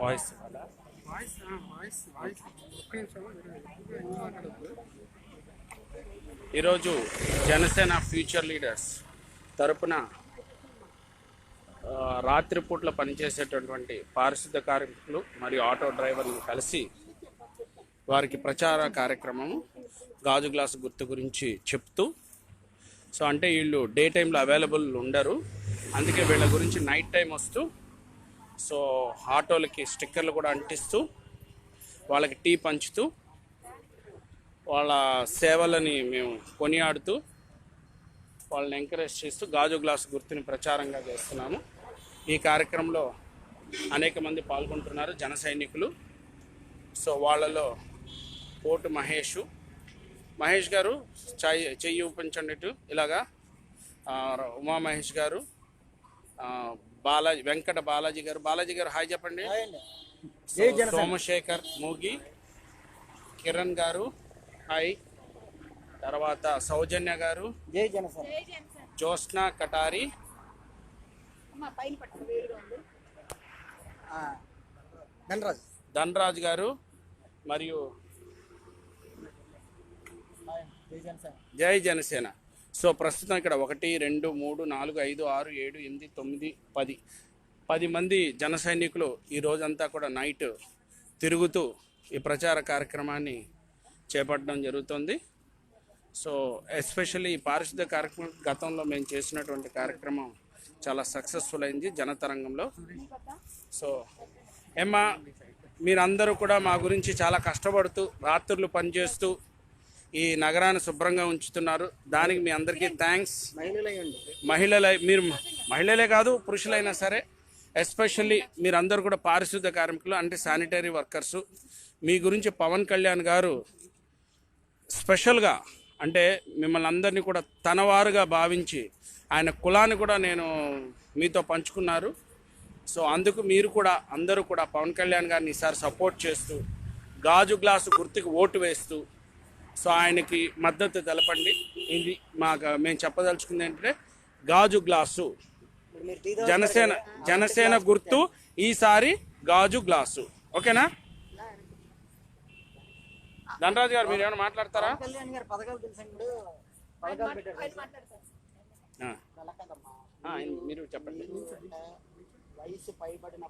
Voice voice voice voice. ఈరోజు Janasena future leaders తరపున రాత్రిపూట్ల పనిచేసేటటువంటి పారిశుద్ధ కార్మికులు మరియు ఆటో డ్రైవర్లు కలిసి వారికి ప్రచార కార్యక్రమము గాజు గ్లాసు గుర్తు గురించి చెప్తూ సో అంటే వీళ్ళు డే టైంలో అవైలబుల్ ఉండరు. అందుకే వీళ్ళ గురించి నైట్ టైం వస్తూ సో ఆటోలకి స్టిక్కర్లు కూడా అంటిస్తూ వాళ్ళకి టీ పంచుతూ వాళ్ళ సేవలని మేము కొనియాడుతూ వాళ్ళని ఎంకరేజ్ చేస్తూ గాజు గ్లాస్ గుర్తుని ప్రచారంగా చేస్తున్నాము. ఈ కార్యక్రమంలో అనేక మంది పాల్గొంటున్నారు జన సైనికులు. సో వాళ్ళలో కోటు మహేష్ మహేష్ గారు చాయ్ చెయ్యి ఊపించండి ఇటు. ఇలాగా ఆ, ఉమా మహేష్ గారు ఆ, బాలాజీ వెంకట బాలాజీ గారు. బాలాజీ గారు హాయ్ చెప్పండి. సోమశేఖర్ మూగి కిరణ్ గారు హాయ్. తర్వాత సౌజన్య గారు జ్యోత్స్న కటారి. ఆ, ధనరాజ్ గారు మరియు జై జనసేన. సో ప్రస్తుతం ఇక్కడ ఒకటి రెండు మూడు నాలుగు ఐదు ఆరు ఏడు ఎనిమిది తొమ్మిది పది. పది మంది జన సైనికులు ఈ రోజంతా కూడా నైట్ తిరుగుతూ ఈ ప్రచార కార్యక్రమాన్ని చేపట్టడం జరుగుతుంది. సో ఎస్పెషల్లీ ఈ పారిశుద్ధ కార్యక్రమం గతంలో మేము చేసినటువంటి కార్యక్రమం చాలా సక్సెస్ఫుల్ అయింది జనతరంగంలో. సో ఏమ్మా మీరందరూ కూడా మా గురించి చాలా కష్టపడుతూ రాత్రులు పనిచేస్తూ ఈ నగరాన్ని శుభ్రంగా ఉంచుతున్నారు. దానికి మీ అందరికీ థ్యాంక్స్ మహిళల మీరు మహిళలే కాదు పురుషులైనా సరే ఎస్పెషల్లీ మీరందరూ కూడా పారిశుద్ధ కార్మికులు అంటే శానిటరీ వర్కర్స్ మీ గురించి పవన్ కళ్యాణ్ గారు స్పెషల్గా అంటే మిమ్మల్ని అందరినీ కూడా తనవారుగా భావించి ఆయన కులాన్ని కూడా నేను మీతో పంచుకున్నారు. సో అందుకు మీరు కూడా అందరూ కూడా పవన్ కళ్యాణ్ గారిని ఈసారి సపోర్ట్ చేస్తూ గాజు గ్లాసు గుర్తుకు ఓటు వేస్తూ సో ఆయనకి మద్దతు తెలపండి. ఇది మాకు మేము చెప్పదలుచుకుంది ఏంటంటే గాజు గ్లాసు. జనసేన జనసేన గుర్తు ఈసారి గాజు గ్లాసు. ఓకేనా? ధనరాజు గారు మీరు ఏమైనా మాట్లాడతారా? మీరు చెప్పండి. వయసు పైబడిన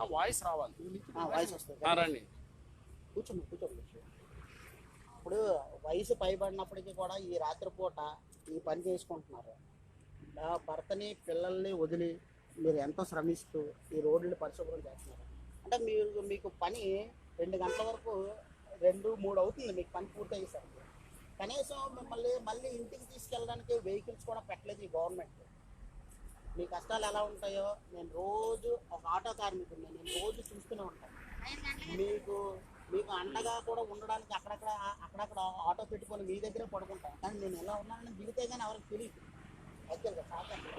ఆ, వాయిస్ రావాలి. రండి. కూర్చోండి కూర్చోండి. ఇప్పుడు వయసు పైబడినప్పటికీ కూడా ఈ రాత్రిపూట ఈ పని చేసుకుంటున్నారు. భర్తని పిల్లల్ని వదిలి మీరు ఎంతో శ్రమిస్తూ ఈ రోడ్లు పరిశుభ్రం చేస్తున్నారు? అంటే మీరు మీకు పని రెండు గంటల వరకు రెండు మూడు అవుతుంది మీకు పని పూర్తయ్యేసరికి కనీసం మిమ్మల్ని మళ్ళీ ఇంటికి తీసుకెళ్ళడానికి వెహికల్స్ కూడా పెట్టలేదు ఈ గవర్నమెంట్. మీ కష్టాలు ఎలా ఉంటాయో నేను రోజు ఒక ఆటో కార్మికుడిని నేను రోజు చూస్తూనే ఉంటాను. మీకు మీకు అండగా కూడా ఉండడానికి అక్కడక్కడ అక్కడక్కడ ఆటో పెట్టుకొని మీ దగ్గరే పడుకుంటాను కానీ నేను ఎలా ఉన్నానని దిగితే కానీ ఎవరికి తెలియదు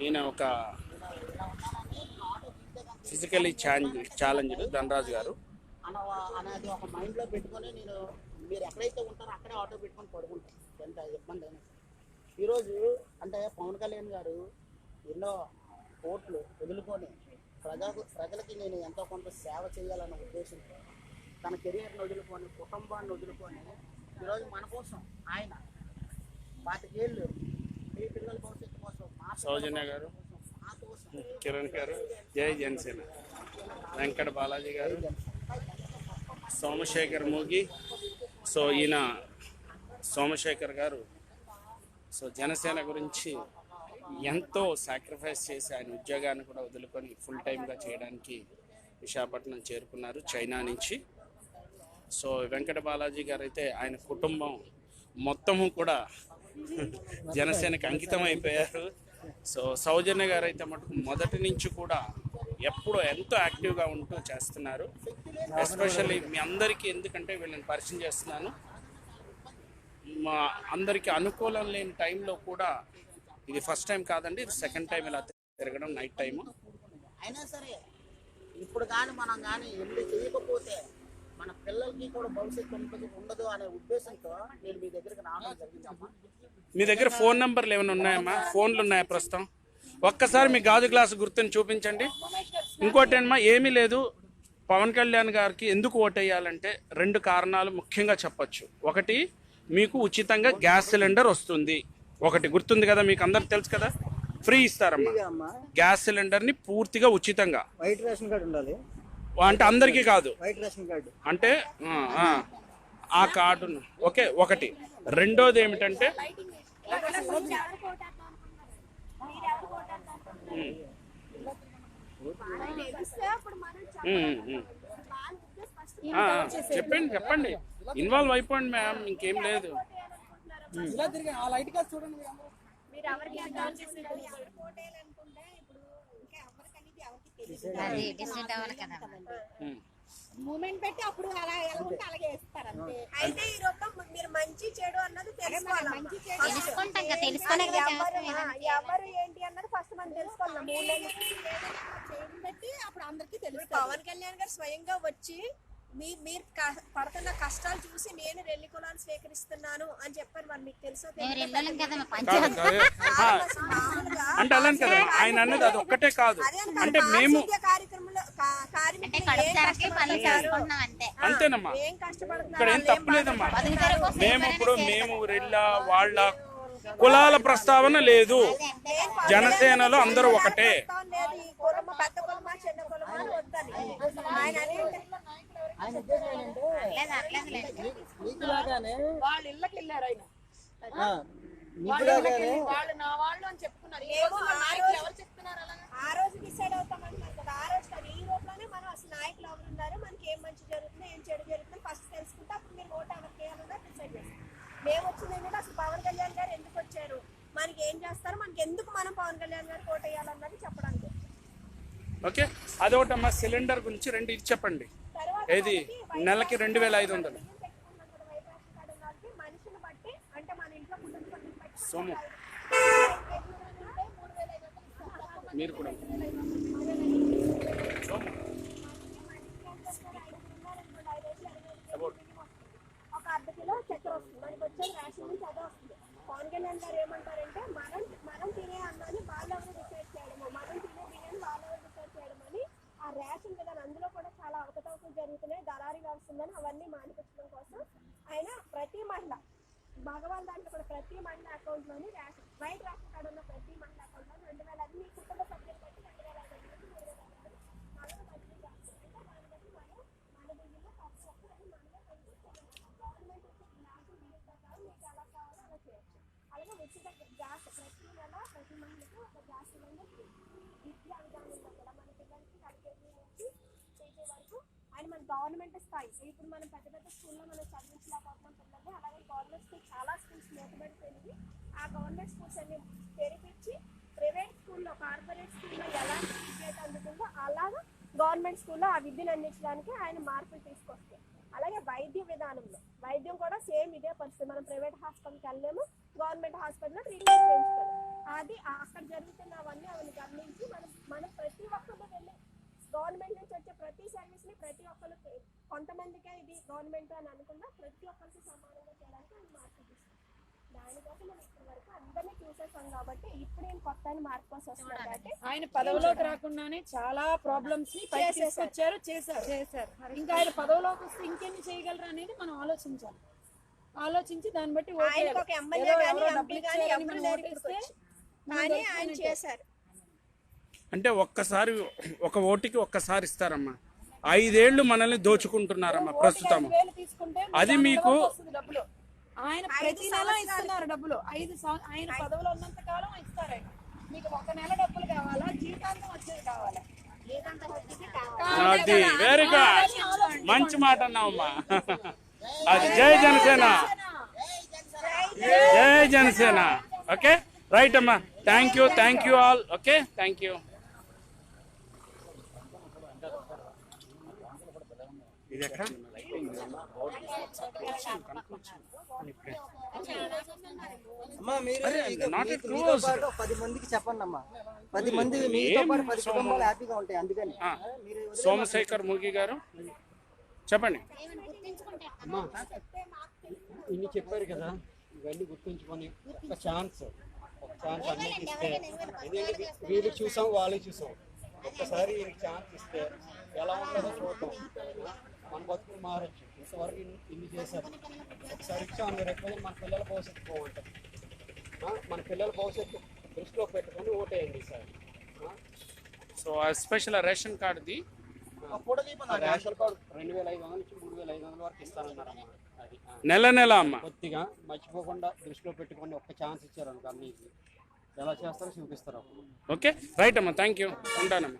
ఈయన ఒక ఫిజికలీ ఛాలెంజ్ ఛాలెంజ్డ్ ధనరాజు గారు. అన అనేది ఒక మైండ్లో పెట్టుకొని నేను మీరు ఎక్కడైతే ఉంటారో అక్కడే ఆటో పెట్టుకొని పడుకుంటాను ఎంత ఇబ్బంది అయినా. ఈరోజు అంటే పవన్ కళ్యాణ్ గారు ఎన్నో కోట్లు వదులుకొని ప్రజలకు ప్రజలకి నేను ఎంతో కొంత సేవ చేయాలన్న ఉద్దేశంతో తన కెరియర్ని వదులుకొని కుటుంబాన్ని వదులుకొని ఈరోజు మన కోసం ఆయన పాతికేళ్ళు మీ పిల్లల భవిష్యత్తు కోసం మా సౌజన్య గారు కిరణ్ గారు జై జనసేన. వెంకట బాలాజీ గారు సోమశేఖర్ మూగి సో ఈయన సోమశేఖర్ గారు సో జనసేన గురించి ఎంతో సాక్రిఫైస్ చేసి ఆయన ఉద్యోగాన్ని కూడా వదులుకొని ఫుల్ టైమ్గా చేయడానికి విశాఖపట్నం చేరుకున్నారు చైనా నుంచి. సో వెంకట బాలాజీ గారు అయితే ఆయన కుటుంబం మొత్తము కూడా జనసేనకి అంకితం అయిపోయారు. సో సౌజన్య గారు అయితే మటుకు మొదటి నుంచి కూడా ఎప్పుడూ ఎంతో యాక్టివ్గా ఉంటూ చేస్తున్నారు. ఎస్పెషల్లీ మీ అందరికీ ఎందుకంటే వీళ్ళని పరిచయం చేస్తున్నాను. మా అందరికీ అనుకూలం లేని టైంలో కూడా ఇది ఫస్ట్ టైం కాదండి ఇది సెకండ్ టైం ఇలా తిరగడం నైట్ టైము అయినా సరే ఇప్పుడు కానీ మనం కానీ ఎన్ని చేయకపోతే మన పిల్లలకి కూడా భవిష్యత్తు ఉండదు ఉండదు అనే ఉద్దేశంతో నేను మీ దగ్గరికి రావడం జరిగిందమ్మా మీ దగ్గర ఫోన్ నంబర్లు ఏమైనా ఉన్నాయమ్మా? ఫోన్లు ఉన్నాయా ప్రస్తుతం? ఒక్కసారి మీ గాజు గ్లాసు గుర్తుని చూపించండి. ఇంకోటి ఏమో ఏమీ లేదు. పవన్ కళ్యాణ్ గారికి ఎందుకు ఓటేయాలంటే రెండు కారణాలు ముఖ్యంగా చెప్పొచ్చు. ఒకటి మీకు ఉచితంగా గ్యాస్ సిలిండర్ వస్తుంది. ఒకటి గుర్తుంది కదా మీకు అందరికి తెలుసు కదా? ఫ్రీ ఇస్తారమ్మా. అమ్మా. గ్యాస్ సిలిండర్ని పూర్తిగా ఉచితంగా. వైట్ రేషన్ కార్డు ఉండాలి. అంటే అందరికీ కాదు. కార్డు అంటే ఆ, ఆ, ఆ కార్డును. ఓకే ఒకటి. రెండోది ఏమిటంటే ఉమ్. ఆ, ఆ, చెప్పండి చెప్పండి. ఇన్వాల్వ్ అయిపోండి మ్యామ్ ఇంకేం లేదు. చూడండి మీరు అందరూ. మీరు ఎవరికి అర్థం చేసినట్టు ఎవరు పోటీయాలనుకుంటే ఇప్పుడు ఇంకా ఎవరికి అనేది ఎవరికి తెలియదు అది డిసైడ్ అవ్వాలి కదా. మూమెంట్ పెట్టి అప్పుడు అలా ఎలా ఉంటే అలాగే వేస్తారు అంతే అయితే ఈ రోజు మీరు మంచి చెడు అన్నది తెలుసుకోవాలి మంచి చెడు తెలుసుకుంటాం కదా, తెలుసుకునే ఎవరు ఏంటి అన్నది ఫస్ట్ మనం తెలుసుకోవాలి చేయడం బట్టి అప్పుడు అందరికీ తెలుసు పవన్ కళ్యాణ్ గారు స్వయంగా వచ్చి మీ మీరు పడుతున్న కష్టాలు చూసి నేను రెల్లి కులాన్ని స్వీకరిస్తున్నాను అని చెప్పారు మరి మీకు తెలుసో? అంటే అలానే కదా ఆయన అన్నది అది ఒక్కటే కాదు అంటే మేము అంతేనమ్మా. ఏం కష్టపడుతున్నారు? ఇక్కడ ఏం తప్పులేదమ్మా మేము ఇప్పుడు. మేము రెళ్ళ వాళ్ళ కులాల ప్రస్తావన లేదు. జనసేనలో అందరూ ఒకటే. ఆయన ఉద్దేశం ఏంటంటే వాళ్ళ ఇళ్ళకి వెళ్ళారు ఆయన. వాళ్ళు నా అని చెప్పుకున్నారు ఎవరు చెప్తున్నారు అలా ఆ రోజు డిసైడ్ అవుతామంటున్నారు కదా. ఆ రోజు కాదు ఈ రోజులోనే మనం అసలు నాయకులు ఎవరు ఉన్నారు మనకి ఏం మంచి జరుగుతుంది ఏం చెడు జరుగుతుంది ఫస్ట్ తెలుసుకుంటే అప్పుడు మీరు ఓటు ఎవరికి వేయాలన్నా డిసైడ్ చేస్తాం మేము వచ్చింది ఏంటంటే అసలు పవన్ కళ్యాణ్ గారు ఎందుకు వచ్చారు? మనకి ఏం చేస్తారు? మనకి ఎందుకు మనం పవన్ కళ్యాణ్ గారికి ఓటు వేయాలన్నది చెప్పడానికి. ఓకే? అదొకటమ్మా సిలిండర్ గురించి రెండు ఇది చెప్పండి. ఏది? నెలకి రెండు వేల ఐదు వందలు. సొమ్ము బట్టి అంటే మన ఇంట్లో మూడు వేల మీరు కూడా. సోము. ఒక అర్ధ కిలో వస్తుంది. మనకి వచ్చేది రేషన్ నుంచి వస్తుంది. పవన్ కళ్యాణ్ గారు ఏమంటారంటే మనం మనం తినే అన్నాన్ని బాగా డిసైడ్ చేయడము మనం తినే బియ్యాన్ని వాళ్ళెవరు డిసైడ్ చేయడం అని ఆ రేషన్ విధానం అందులో కూడా చాలా అవకతవకలు జరుగుతున్నాయి దళారీ వ్యవస్థ ఉందని అవన్నీ మానిపించడం కోసం ఆయన ప్రతి మహిళ భగవాన్ దాంట్లో కూడా ప్రతి మహిళ అకౌంట్లోని రేషన్ వైట్ రేషన్ కార్డు ఉన్న ప్రతి మహిళ అకౌంట్లో రెండు వేల అది మీ కుటుంబ సభ్యులు బట్టి రెండు వేల ఐదు వందలు మూడు వేల ఐదు వందలు బదిలీ అంటే దాన్ని బట్టి మనం మన బియ్యంలో ప్రతి అని మనమే గవర్నమెంట్ వచ్చే గ్లాసు బియ్యం ప్రకారం మీకు ఎలా కావాలో అలా చేయొచ్చు. అలాగే ఉచిత గ్యాస్ ప్రతి నెల ప్రతి మహిళకు ఒక గ్యాస్ సిలిండర్ విద్యా విధానంలో కూడా మన పిల్లలకి ఎల్కేజీ నుంచి పీజీ వరకు అండ్ మన గవర్నమెంట్ స్థాయి. ఇప్పుడు మనం పెద్ద పెద్ద స్కూల్లో మనం చదివించలేకపోతున్నాం పిల్లల్ని అలాగే గవర్నమెంట్ స్కూల్ చాలా స్కూల్స్ మూతబడిపోయినవి ఆ గవర్నమెంట్ స్కూల్స్ అన్ని తెరిపించి ప్రైవేట్ స్కూల్లో కార్పొరేట్ స్కూల్లో ఎలాంటి విద్య అందుతుందో అలాగా గవర్నమెంట్ స్కూల్లో ఆ విద్యను అందించడానికి ఆయన మార్పులు తీసుకొస్తాయి. అలాగే వైద్య విధానంలో వైద్యం కూడా సేమ్ ఇదే పరిస్థితి. మనం ప్రైవేట్ హాస్పిటల్కి వెళ్ళలేము గవర్నమెంట్ హాస్పిటల్లో ట్రీట్మెంట్ చేయించుకోవాలి అది అక్కడ జరుగుతున్నవన్నీ అవన్నీ గమనించి మనం మనం ప్రతి ఒక్కరు గవర్నమెంట్ నుంచి వచ్చే ప్రతి సర్వీస్ని ప్రతి ఒక్కరికి కొంతమందికే ఇది గవర్నమెంట్ అని అనుకున్నా ప్రతి ఒక్కరికి సమానంగా చేయడానికి ఆయన మార్పు తీసుకుంటాం దానికోసం మనం ఇప్పటి వరకు అందరినీ చూసేసాం కాబట్టి ఇప్పుడు నేను కొత్త ఆయన మార్పు కోసం వస్తున్నారు కాబట్టి ఆయన పదవిలోకి రాకుండానే చాలా ప్రాబ్లమ్స్ని తీసుకొచ్చారు చేశారు. చేశారు. ఇంకా ఆయన పదవిలోకి వస్తే ఇంకెన్ని చేయగలరు అనేది మనం ఆలోచించాలి. ఆలోచించి దాన్ని బట్టి. ఒక ఎమ్మెల్యే ఏదో కానీ ఎంపీ కానీ ఎవరు కానీ ఆయన. చేశారు. అంటే ఒక్కసారి ఒక ఓటుకి ఒక్కసారి ఇస్తారమ్మా. ఐదేళ్ళు మనల్ని దోచుకుంటున్నారమ్మా ప్రస్తుతం అది మీకు- డబ్బులు. ఆయన ప్రతి నెల ఇస్తున్నారు డబ్బులు. ఐదు సం- ఆయన పదవిలో ఉన్నంత కాలం ఇస్తారు ఆయన. మీకు ఒక నెల డబ్బులు కావాలా? జీతాంతం వచ్చేది కావాలా? అది వెరీ గుడ్. మంచి మాట అన్నావమ్మా. అది జై జనసేన. జై జనసేన. ఓకే? రైట్ అమ్మా. Thank you thank you all okay? Thank you ఇది ఎక్కడ అమ్మా మీరు అరే, మీకు- not మీకు- at మీతో close. పాటు పది మందికి చెప్పండి అమ్మా పది మంది మీతో ఏం పాటు పది సోము? కుటుంబాలు హ్యాపీగా ఉంటాయి అందుకని. ఆ, మీరు సోమశేఖర్ ముగి గారు చెప్పండి. ఇన్ని చెప్పారు కదా ఇవన్నీ గుర్తుంచుకొని ఒక ఛాన్స్ ఒక ఛాన్స్ అందరికి ఇస్తే ఎందుకంటే వీ- వీళ్ళకి చూసాం వాళ్ళకి చూసాం. ఒక్కసారి ఛాన్స్ ఇస్తే ఎలా ఉంటుందో చూద్దాం. మన బతుకులు మారచ్చు. ఇంతవరకు ఇన్ని- చేశారు. ఒకసారి ఇచ్చాం మీరు ఎక్కువ మన పిల్లల భవిష్యత్తు బాగుంటుంది ఆ, మన పిల్లల భవిష్యత్తు దృష్టిలో పెట్టుకొని ఓటేయండి సార్. సో స్పెషల్ రేషన్ కార్డుది? రేషన్ కార్డు రెండు వేల ఐదు వందల నుంచి మూడు వేల ఐదు వందల వరకు ఇస్తానన్నారమ్మా అది. నెల నెల అమ్మ. కొద్దిగా మర్చిపోకుండా దృష్టిలో పెట్టుకొని ఒక్క ఛాన్స్ ఇచ్చారు అనుకో ఎలా చేస్తారో చూపిస్తారు ఓకే? రైట్ అమ్మా థ్యాంక్ యూ ఉంటానమ్మా.